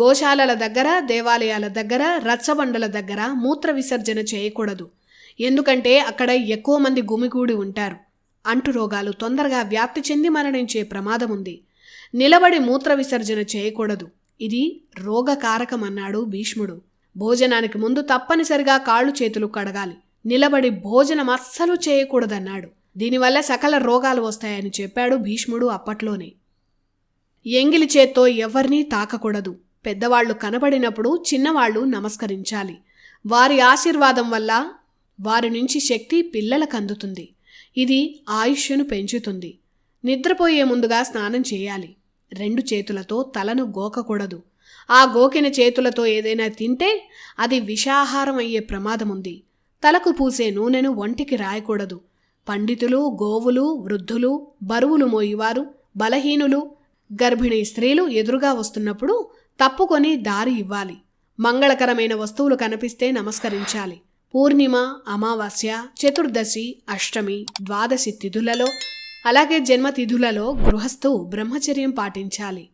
గోశాలల దగ్గర దేవాలయాల దగ్గర రచ్చబండల దగ్గర మూత్ర విసర్జన చేయకూడదు. ఎందుకంటే అక్కడ ఎక్కువ మంది గుమిగూడి ఉంటారు. అంటు రోగాలు తొందరగా వ్యాప్తి చెంది మరణించే ప్రమాదం ఉంది. నిలబడి మూత్ర విసర్జన చేయకూడదు. ఇది రోగకారకమన్నాడు భీష్ముడు. భోజనానికి ముందు తప్పనిసరిగా కాళ్ళు చేతులు కడగాలి. నిలబడి భోజనం అస్సలు చేయకూడదన్నాడు. దీనివల్ల సకల రోగాలు వస్తాయని చెప్పాడు భీష్ముడు అప్పట్లోనే. ఎంగిలి చేత్తో ఎవరినీ తాకకూడదు. పెద్దవాళ్ళు కనబడినప్పుడు చిన్నవాళ్ళు నమస్కరించాలి. వారి ఆశీర్వాదం వల్ల వారి నుంచి శక్తి పిల్లలకు అందుతుంది. ఇది ఆయుష్ను పెంచుతుంది. నిద్రపోయే ముందుగా స్నానం చేయాలి. రెండు చేతులతో తలను గోకకూడదు. ఆ గోకిన చేతులతో ఏదైనా తింటే అది విషాహారం అయ్యే ప్రమాదం ఉంది. తలకు పూసే నూనెను ఒంటికి రాయకూడదు. పండితులు గోవులు వృద్ధులు బరువులు మోయివారు బలహీనులు గర్భిణీ స్త్రీలు ఎదురుగా వస్తున్నప్పుడు తప్పుకొని దారి ఇవ్వాలి. మంగళకరమైన వస్తువులు కనిపిస్తే నమస్కరించాలి. పూర్ణిమ అమావాస్య చతుర్దశి అష్టమి ద్వాదశి తిథులలో అలాగే జన్మతిథులలో గృహస్థు బ్రహ్మచర్యం పాటించాలి.